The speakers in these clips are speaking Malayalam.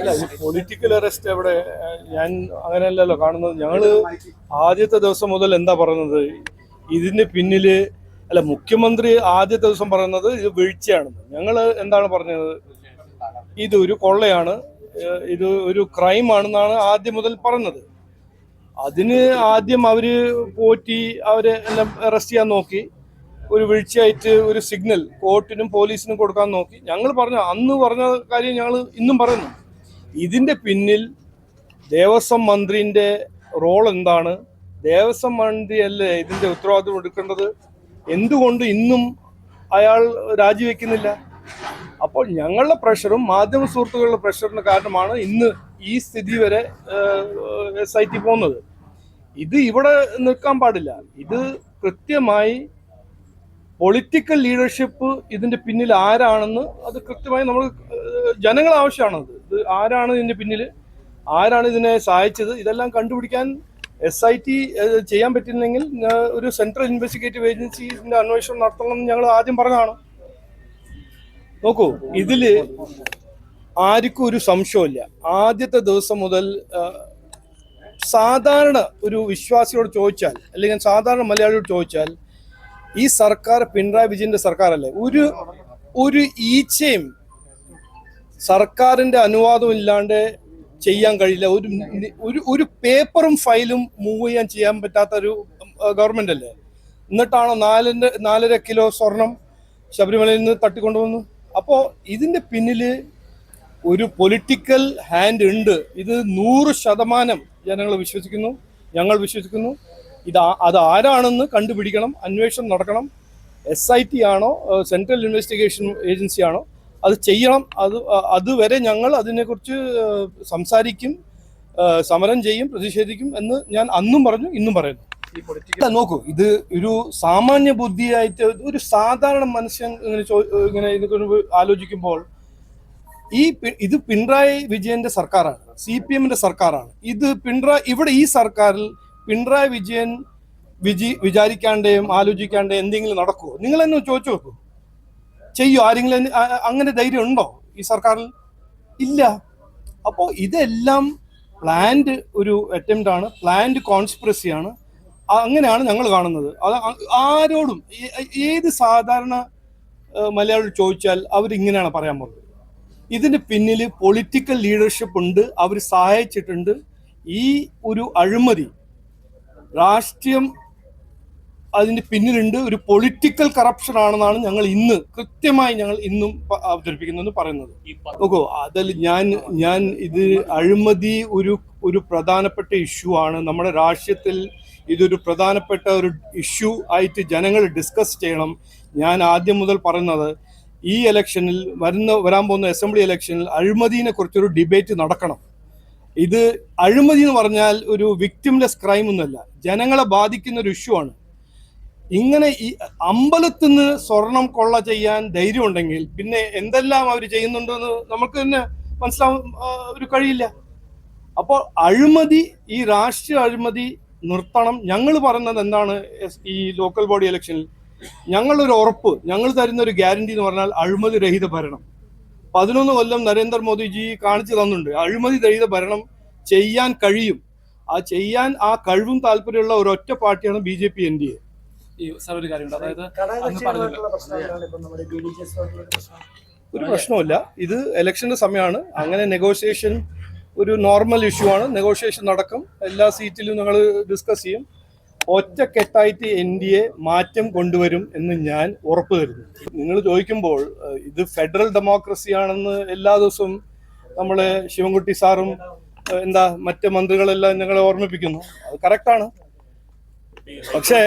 അല്ല ഈ പൊളിറ്റിക്കൽ അറസ്റ്റ് എവിടെ? ഞാൻ അങ്ങനെയല്ലല്ലോ കാണുന്നത്. ഞങ്ങൾ ആദ്യത്തെ ദിവസം മുതൽ എന്താ പറയുന്നത്? ഇതിന് പിന്നിൽ അല്ല മുഖ്യമന്ത്രി ആദ്യത്തെ ദിവസം പറയുന്നത് ഇത് വീഴ്ചയാണെന്ന്. ഞങ്ങൾ എന്താണ് പറഞ്ഞത്? ഇതൊരു കൊള്ളയാണ്. ഇത് ഒരു ക്രൈം ആണെന്നാണ് ആദ്യം മുതൽ പറഞ്ഞത്. അതിന് ആദ്യം അവർ പോറ്റി അവരെ എല്ലാം അറസ്റ്റ് ചെയ്യാൻ നോക്കി. ഒരു വീഴ്ചയായിട്ട് ഒരു സിഗ്നൽ കോർട്ടിനും പോലീസിനും കൊടുക്കാൻ നോക്കി. ഞങ്ങൾ പറഞ്ഞ അന്ന് പറഞ്ഞ കാര്യം ഞങ്ങൾ ഇന്നും പറയുന്നു ഇതിന്റെ പിന്നിൽ ദേവസ്വം മന്ത്രിന്റെ റോൾ എന്താണ്? ദേവസ്വം മന്ത്രി അല്ലേ ഇതിന്റെ ഉത്തരവാദിത്വം എടുക്കേണ്ടത്? എന്തുകൊണ്ട് ഇന്നും അയാൾ രാജിവെക്കുന്നില്ല? അപ്പോൾ ഞങ്ങളുടെ പ്രഷറും മാധ്യമ സുഹൃത്തുക്കളുടെ പ്രഷറിന് കാരണമാണ് ഇന്ന് ഈ സ്ഥിതി വരെ എസ് ഐ ടി പോകുന്നത്. ഇത് ഇവിടെ നിൽക്കാൻ പാടില്ല. ഇത് കൃത്യമായി പൊളിറ്റിക്കൽ ലീഡർഷിപ്പ് ഇതിന്റെ പിന്നിൽ ആരാണെന്ന് അത് കൃത്യമായി നമ്മൾ ജനങ്ങൾ ആവശ്യമാണത്. ഇത് ആരാണ് ഇതിന്റെ പിന്നിൽ ആരാണ് ഇതിനെ സഹായിച്ചത്? ഇതെല്ലാം കണ്ടുപിടിക്കാൻ എസ് ഐ ടി ചെയ്യാൻ പറ്റുന്നെങ്കിൽ ഒരു സെൻട്രൽ ഇൻവെസ്റ്റിഗേറ്റീവ് ഏജൻസി ഇതിന്റെ അന്വേഷണം നടത്തണം എന്ന് ഞങ്ങൾ ആദ്യം പറഞ്ഞതാണ്. നോക്കൂ ഇതിൽ ആർക്കും ഒരു സംശയമില്ല ആദ്യത്തെ ദിവസം മുതൽ സാധാരണ ഒരു വിശ്വാസിയോട് ചോദിച്ചാൽ അല്ലെങ്കിൽ സാധാരണ മലയാളിയോട് ചോദിച്ചാൽ ഈ സർക്കാർ പിണറായി വിജയന്റെ സർക്കാരല്ലേ ഒരു ഒരു ഈച്ചയും സർക്കാരിന്റെ അനുവാദം ഇല്ലാണ്ട് ചെയ്യാൻ കഴിയില്ല. ഒരു ഒരു പേപ്പറും ഫയലും മൂവ് ചെയ്യാൻ ചെയ്യാൻ പറ്റാത്ത ഒരു ഗവൺമെന്റ് അല്ലേ? എന്നിട്ടാണോ നാലിന്റെ നാലര കിലോ സ്വർണം ശബരിമലയിൽ നിന്ന് തട്ടിക്കൊണ്ടുവന്നു? അപ്പോൾ ഇതിന്റെ പിന്നിൽ ഒരു പൊളിറ്റിക്കൽ ഹാൻഡ് ഉണ്ട്. ഇത് നൂറ് ശതമാനം ജനങ്ങൾ വിശ്വസിക്കുന്നു ഞങ്ങൾ വിശ്വസിക്കുന്നു. ഇത് അത് ആരാണെന്ന് കണ്ടുപിടിക്കണം അന്വേഷണം നടക്കണം. എസ് ഐ ടി ആണോ സെൻട്രൽ ഇൻവെസ്റ്റിഗേഷൻ ഏജൻസി ആണോ? അത് ചെയ്യണം. അത് അതുവരെ ഞങ്ങൾ അതിനെക്കുറിച്ച് സംസാരിക്കും സമരം ചെയ്യും പ്രതിഷേധിക്കും എന്ന് ഞാൻ അന്നും പറഞ്ഞു ഇന്നും പറയുന്നു. നോക്കൂ ഇത് ഒരു സാമാന്യ ബുദ്ധിയായിട്ട് ഒരു സാധാരണ മനുഷ്യൻ ഇങ്ങനെ ഇങ്ങനെ ഇതിനെ ആലോചിക്കുമ്പോൾ ഈ ഇത് പിണറായി വിജയന്റെ സർക്കാരാണ് സി പി എമ്മിന്റെ സർക്കാരാണ്. ഇത് പിണറായി ഇവിടെ ഈ സർക്കാരിൽ പിണറായി വിജയൻ വിജി വിചാരിക്കാണ്ടേയും ആലോചിക്കാണ്ടേയും എന്തെങ്കിലും നടക്കുമോ നിങ്ങൾ എന്നെ ചോദിച്ചു നോക്കൂ. ചെയ്യോ? ആരെങ്കിലും അങ്ങനെ ധൈര്യം ഉണ്ടോ ഈ സർക്കാരിൽ? ഇല്ല. അപ്പോൾ ഇതെല്ലാം പ്ലാൻഡ് ഒരു അറ്റംപ്റ്റ് ആണ്. പ്ലാൻഡ് കോൺസ്പിറസിയാണ് അങ്ങനെയാണ് ഞങ്ങൾ കാണുന്നത്. അത് ആരോടും ഏത് സാധാരണ മലയാളി ചോദിച്ചാൽ അവരിങ്ങനെയാണ് പറയാൻ പോകുന്നത്. ഇതിന് പിന്നിൽ പൊളിറ്റിക്കൽ ലീഡർഷിപ്പ് ഉണ്ട്. അവർ സഹായിച്ചിട്ടുണ്ട്. ഈ ഒരു അഴിമതി രാഷ്ട്രീയം അതിന്റെ പിന്നിലുണ്ട് ഒരു പൊളിറ്റിക്കൽ കറപ്ഷൻ ആണെന്നാണ് ഞങ്ങൾ ഇന്ന് കൃത്യമായി ഞങ്ങൾ ഇന്നും അവതരിപ്പിക്കുന്നത് പറയുന്നത്. നോക്കൂ അതിൽ ഞാൻ ഞാൻ ഇത് അഴിമതി ഒരു ഒരു പ്രധാനപ്പെട്ട ഇഷ്യൂ ആണ്. നമ്മുടെ രാഷ്ട്രീയത്തിൽ ഇതൊരു പ്രധാനപ്പെട്ട ഒരു ഇഷ്യൂ ആയിട്ട് ജനങ്ങൾ ഡിസ്കസ് ചെയ്യണം. ഞാൻ ആദ്യം മുതൽ പറയുന്നത് ഈ ഇലക്ഷനിൽ വരുന്ന വരാൻ പോകുന്ന അസംബ്ലി ഇലക്ഷനിൽ അഴിമതിനെ കുറിച്ചൊരു ഡിബേറ്റ് നടക്കണം. ഇത് അഴിമതി എന്ന് പറഞ്ഞാൽ ഒരു വിക്ടിംലെസ് ക്രൈം ഒന്നുമല്ല. ജനങ്ങളെ ബാധിക്കുന്ന ഒരു ഇഷ്യൂ ആണ്. ഇങ്ങനെ ഈ അമ്പലത്തിൽ നിന്ന് സ്വർണം കൊള്ള ചെയ്യാൻ ധൈര്യം ഉണ്ടെങ്കിൽ പിന്നെ എന്തെല്ലാം അവർ ചെയ്യുന്നുണ്ടെന്ന് നമുക്ക് തന്നെ മനസ്സിലാവാൻ ഒരു കഴിയില്ല. അപ്പോൾ അഴിമതി ഈ രാഷ്ട്രീയ അഴിമതി നിർത്തണം. ഞങ്ങൾ പറയുന്നത് എന്താണ് ഈ ലോക്കൽ ബോഡി ഇലക്ഷനിൽ ഞങ്ങളൊരു ഉറപ്പ് ഞങ്ങൾ തരുന്ന ഒരു ഗ്യാരണ്ടി എന്ന് പറഞ്ഞാൽ അഴിമതി രഹിത ഭരണം. പതിനൊന്ന് കൊല്ലം നരേന്ദ്രമോദിജി കാണിച്ചു തന്നിട്ടുണ്ട്. അഴിമതി രഹിത ഭരണം ചെയ്യാൻ കഴിയും. ആ ചെയ്യാൻ ആ കഴിവും താല്പര്യമുള്ള ഒരൊറ്റ പാർട്ടിയാണ് B J P N D A. ഈ സാർ ഒരു കാര്യമുണ്ട് അതായത് ഒരു പ്രശ്നമില്ല ഇത് ഇലക്ഷന്റെ സമയമാണ്. അങ്ങനെ നെഗോഷിയേഷൻ ഒരു നോർമൽ ഇഷ്യൂ ആണ്. നെഗോഷിയേഷൻ നടക്കും. എല്ലാ സീറ്റിലും ഞങ്ങൾ ഡിസ്കസ് ചെയ്യും. ഒറ്റക്കെട്ടായിട്ട് എൻ ഡി എ മാറ്റം കൊണ്ടുവരും എന്ന് ഞാൻ ഉറപ്പ് തരുന്നു. നിങ്ങൾ ചോദിക്കുമ്പോൾ ഇത് ഫെഡറൽ ഡെമോക്രസി ആണെന്ന് എല്ലാ ദിവസവും നമ്മളെ ശിവൻകുട്ടി സാറും എന്താ മറ്റ് മന്ത്രികളെല്ലാം ഞങ്ങളെ ഓർമ്മിപ്പിക്കുന്നു. അത് കറക്റ്റാണ് പക്ഷേ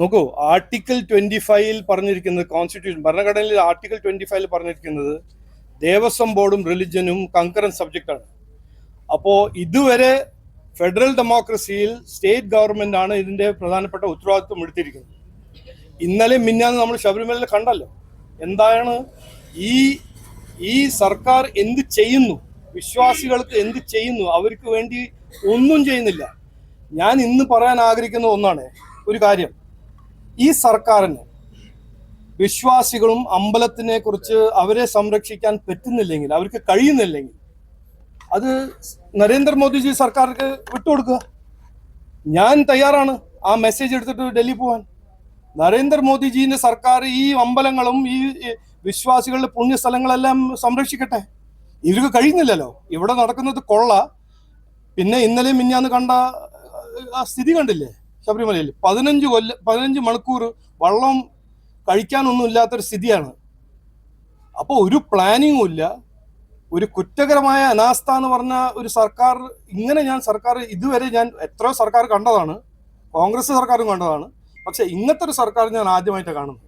നോക്കൂ ആർട്ടിക്കിൾ ട്വന്റി ഫൈവിൽ പറഞ്ഞിരിക്കുന്നത് കോൺസ്റ്റിറ്റ്യൂഷൻ ഭരണഘടനയിൽ ആർട്ടിക്കിൾ ട്വന്റി ഫൈവിൽ പറഞ്ഞിരിക്കുന്നത് ദേവസ്വം ബോർഡും റിലിജനും കങ്കറൻ ആണ്. അപ്പോ ഇതുവരെ ഫെഡറൽ ഡെമോക്രസിയിൽ സ്റ്റേറ്റ് ഗവൺമെന്റ് ആണ് ഇതിന്റെ പ്രധാനപ്പെട്ട ഉത്തരവാദിത്വം എടുത്തിരിക്കുന്നത്. ഇന്നലെ മിന്നാന്ന് നമ്മൾ ശബരിമലയിൽ കണ്ടല്ലോ. എന്താണ്? ഈ ഈ സർക്കാർ എന്ത് ചെയ്യുന്നു? വിശ്വാസികൾക്ക് എന്ത് ചെയ്യുന്നു? അവർക്ക് വേണ്ടി ഒന്നും ചെയ്യുന്നില്ല. ഞാൻ ഇന്ന് പറയാൻ ആഗ്രഹിക്കുന്ന ഒന്നാണ് ഒരു കാര്യം. ഈ സർക്കാരിന് വിശ്വാസികളും അമ്പലത്തിനെ കുറിച്ച് അവരെ സംരക്ഷിക്കാൻ പറ്റുന്നില്ലെങ്കിൽ അവർക്ക് കഴിയുന്നില്ലെങ്കിൽ അത് നരേന്ദ്രമോദിജി സർക്കാർക്ക് വിട്ടുകൊടുക്കുക. ഞാൻ തയ്യാറാണ് ആ മെസ്സേജ് എടുത്തിട്ട് ഡൽഹി പോവാൻ. നരേന്ദ്രമോദിജീന്റെ സർക്കാർ ഈ അമ്പലങ്ങളും ഈ വിശ്വാസികളുടെ പുണ്യസ്ഥലങ്ങളെല്ലാം സംരക്ഷിക്കട്ടെ. ഇവർക്ക് കഴിയുന്നില്ലല്ലോ. ഇവിടെ നടക്കുന്നത് കൊള്ള. പിന്നെ ഇന്നലെ മിന്നാന്ന് കണ്ട സ്ഥിതി കണ്ടില്ലേ? ശബരിമലയിൽ പതിനഞ്ച് കൊല്ല പതിനഞ്ച് മണിക്കൂർ വള്ളം കഴിക്കാനൊന്നും ഇല്ലാത്തൊരു സ്ഥിതിയാണ്. അപ്പോൾ ഒരു പ്ലാനിങ്ങും ഇല്ല. ഒരു കുറ്റകരമായ അനാസ്ഥ എന്ന് പറഞ്ഞ ഒരു സർക്കാർ ഇങ്ങനെ ഞാൻ സർക്കാർ ഇതുവരെ ഞാൻ എത്രയോ സർക്കാർ കണ്ടതാണ്. കോൺഗ്രസ് സർക്കാരും കണ്ടതാണ്. പക്ഷെ ഇങ്ങനത്തെ ഒരു സർക്കാർ ഞാൻ ആദ്യമായിട്ടാണ് കാണുന്നത്.